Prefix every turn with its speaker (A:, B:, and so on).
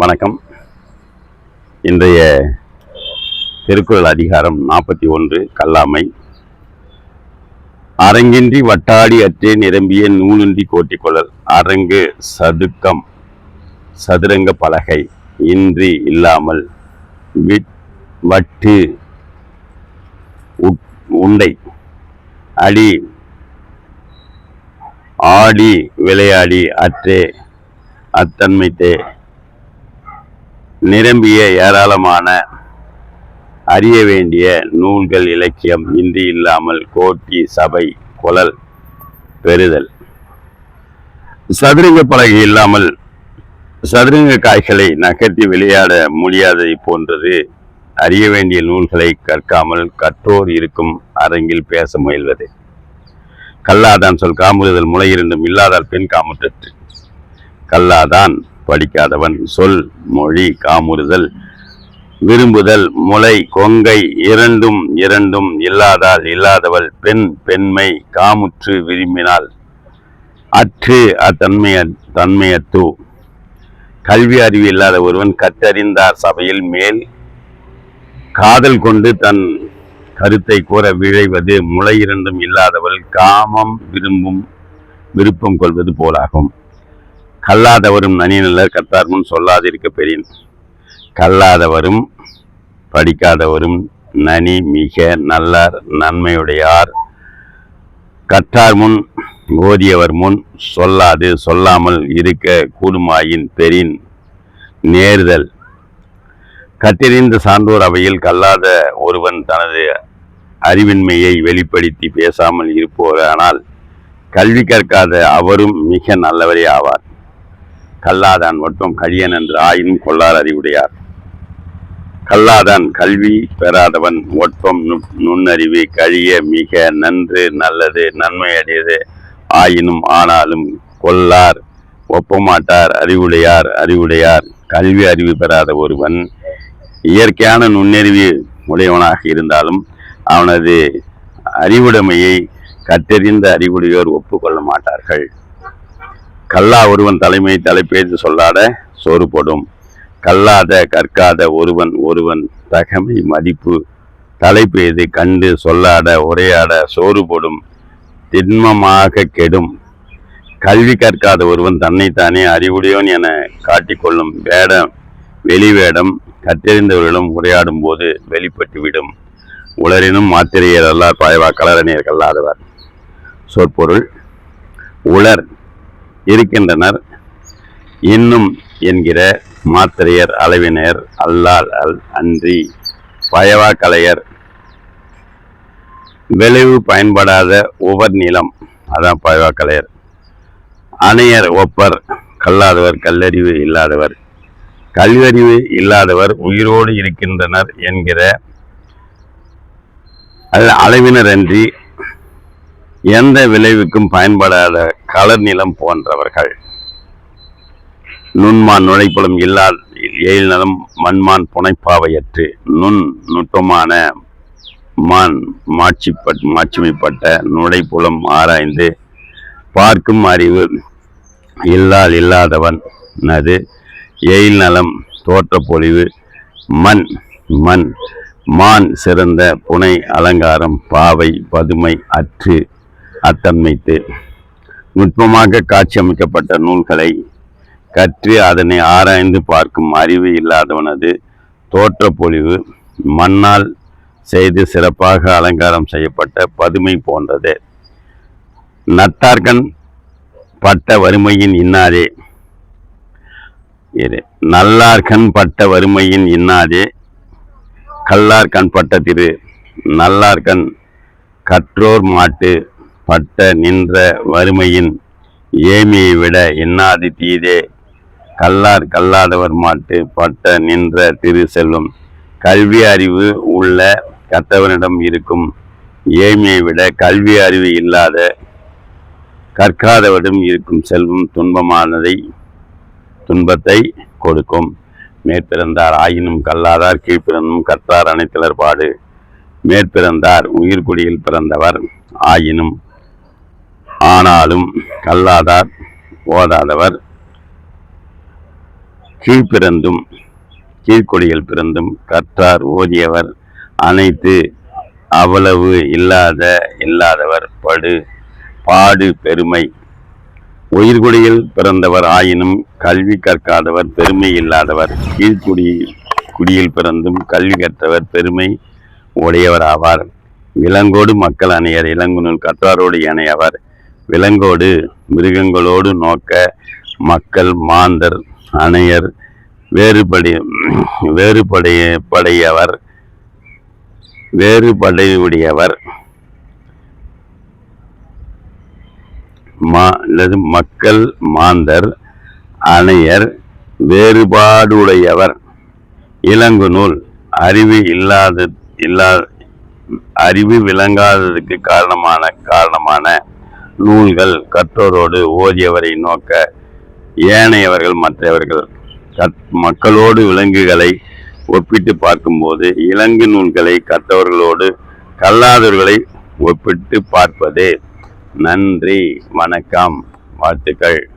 A: வணக்கம். இன்றைய திருக்குறள் அதிகாரம் நாற்பத்தி ஒன்று கல்லாமை. அரங்கின்றி வட்டாடி அற்றே நிரம்பிய நூலின்றி கோட்டிக்கொள்ளல் அரங்கு சதுக்கம் சதுரங்க பலகை இன்றி இல்லாமல் வட்டு உண்டை அடி ஆடி விளையாடி அற்றே அத்தன்மைத்தே நிரம்பிய ஏராளமான அறிய வேண்டிய நூல்கள் இலக்கியம் இன்றி இல்லாமல் கோட்டி சபை குழல் பெறுதல். சதுரங்க பலகை இல்லாமல் சதுரங்க காய்களை நகர்த்தி விளையாட முடியாததை போன்றது. அறிய வேண்டிய நூல்களை கற்காமல் கற்றோர் இருக்கும் அரங்கில் பேச முயல்வது. கல்லாதான் சொல் காமுறுதல் முளை இரண்டும் இல்லாதால் பெண் காமுற்று கல்லாதான் படிக்காதவன் சொல் மொழி காமுறுதல் விரும்புதல் முளை கொங்கை இரண்டும் இரண்டும் இல்லாதால் இல்லாதவள் பெண் பெண்மை காமுற்று விரும்பினால். அற்று அத்தன்மைய தன்மையத்து. கல்வி அறிவு இல்லாத ஒருவன் கற்றறிந்தார் சபையில் மேல். காதல் கொண்டு தன் கருத்தை கூற விழைவது முளை இரண்டும் இல்லாதவள் காமம் விரும்பும் விருப்பம் கொள்வது போலாகும். கல்லாதவரும் நனிநல்லர் கத்தார் முன் சொல்லாதிருக்க பெரியன் கல்லாதவரும் படிக்காதவரும் நனி மிக நல்லார் நன்மையுடையார். கற்றார் முன் ஓதியவர் முன் சொல்லாது சொல்லாமல் இருக்க கூடுமாயின் பெரின். நேர்தல். கற்றறிந்த சான்றோர் அவையில் கல்லாத ஒருவன் தனது அறிவின்மையை வெளிப்படுத்தி பேசாமல் இருப்போரானால் கல்வி கற்காத அவரும் மிக நல்லவரே ஆவார். கல்லாதான் மட்டும் கழியன் என்று ஆயினும் கொள்ளார் அறிவுடையார். கல்லாதான் கல்வி பெறாதவன் ஒட்பம் நுண்- நுண்ணறிவு கழிய மிக நன்று நல்லது நன்மையடையது. ஆயினும் ஆனாலும் கொல்லார் ஒப்பமாட்டார் அறிவுடையார் அறிவுடையார். கல்வி அறிவு பெறாத ஒருவன் இயற்கையான நுண்ணறிவு உடையவனாக இருந்தாலும் அவனது அறிவுடைமையை கற்றறிந்த அறிவுடையோர் ஒப்புக்கொள்ள மாட்டார்கள். கல்லா ஒருவன் தலைமை தலைப்பேது சொல்லாட சோறுபடும். கல்லாத கற்காத ஒருவன் ஒருவன் தகமை மதிப்பு. தலைப்பேது கண்டு சொல்லாட உரையாட சோறுபடும். திண்மமாக கெடும். கல்வி கற்காத ஒருவன் தன்னைத்தானே அறிவுடையோன் என காட்டிக்கொள்ளும் வேடம். வெளிவேடம் கற்றறிந்தவர்களிடம் உரையாடும் போது வெளிப்பட்டுவிடும் உளரினும் மாத்திரையர் அல்லார் பாய்வா கலரணியர் கல்லாதவர். சொற்பொருள் உலர் இருக்கின்றனர். இன்னும் என்கிற மாத்திரையர் அளவினர் அல்லால் அல் அன்றி பயவா கலையர் விளைவு பயன்படாத உவர் நிலம் அதான் பயவா கலையர் அணையர் ஒப்பர் கல்லாதவர் கல்லறிவு இல்லாதவர். கல்வியறிவு இல்லாதவர் உயிரோடு இருக்கின்றனர் என்கிற அளவினர் அன்றி எந்த விளைவுக்கும் பயன்படாத கலர் நிலம் போன்றவர்கள். நுண்மான் நுழைப்புலம் இல்லா எயில் நலம் மண்மான் புனைப்பாவையற்று நுண் நுட்பமான மான் மாட்சிப்பட் மாட்சிமைப்பட்ட நுழைப்புலம் ஆராய்ந்து பார்க்கும் அறிவு இல்லால் இல்லாதவன் நது எயில் நலம் தோற்றப்பொழிவு மண் மண் மான் சிறந்த புனை அலங்காரம் பாவை பதுமை அற்று அத்தன்மைத்து நுட்பமாக காட்சியமைக்கப்பட்ட நூல்களை கற்று அதனை ஆராய்ந்து பார்க்கும் அறிவு இல்லாதவனது தோற்றப்பொழிவு மண்ணால் செய்து சிறப்பாக அலங்காரம் செய்யப்பட்ட பதுமை போன்றது. நட்டார்கண் பட்ட வறுமையின் இன்னாதே. இரு நல்லார்கண் பட்ட வறுமையின் இன்னாதே. கல்லார்கண் பட்ட திரு நல்லார்கண் கற்றோர் மாட்டு பட்ட நின்ற வறுமையின் ஏமியை விட இன்னாதி தீதே? கல்லார் கல்லாதவர் மாட்டு பட்ட நின்ற திரு செல்வம். கல்வி அறிவு உள்ள கற்றவனிடம் இருக்கும். ஏமியை விட கல்வி அறிவு இல்லாத கற்காதவரிடம் இருக்கும் செல்வம் துன்பமானதை துன்பத்தை கொடுக்கும். மேற்பிறந்தார் ஆயினும் கல்லாதார் கீழ்ப்பிறந்தும் கற்றார் அனைத்திலர் பாடு. மேற்பிறந்தார் உயிர்குடியில் பிறந்தவர் ஆயினும் ஆனாலும் கல்லாதார் ஓதாதவர் கீழ்பிறந்தும் கீழ்கொடியில் பிறந்தும் கற்றார் ஓதியவர் அனைத்து அவ்வளவு இல்லாத இல்லாதவர் படு பாடு பெருமை. உயிர்குடியில் பிறந்தவர் ஆயினும் கல்வி கற்காதவர் பெருமை இல்லாதவர். கீழ்குடி குடியில் பிறந்தும் கல்வி கற்றவர் பெருமை உடையவர் ஆவார். இளங்கோடு மக்கள் அணையர் இளங்குநூல் கற்றாரோடு இணையவர் விலங்கோடு மிருகங்களோடு நோக்க மக்கள் மாந்தர் அணையர் வேறுபடி வேறுபடைய படையவர் வேறுபடையுடையவர் மா அல்லது மக்கள் மாந்தர் அணையர் வேறுபாடுடையவர். இலங்கு நூல் அறிவு இல்லாத இல்லா அறிவு விளங்காததுக்கு காரணமான காரணமான நூல்கள் கற்றோரோடு ஓதியவரை நோக்க ஏனையவர்கள் மற்றவர்கள் மக்களோடு விலங்குகளை ஒப்பிட்டு பார்க்கும்போது இலங்கு நூல்களை கற்றவர்களோடு கல்லாதவர்களை ஒப்பிட்டு பார்ப்பது. நன்றி வணக்கம் வாழ்த்துக்கள்.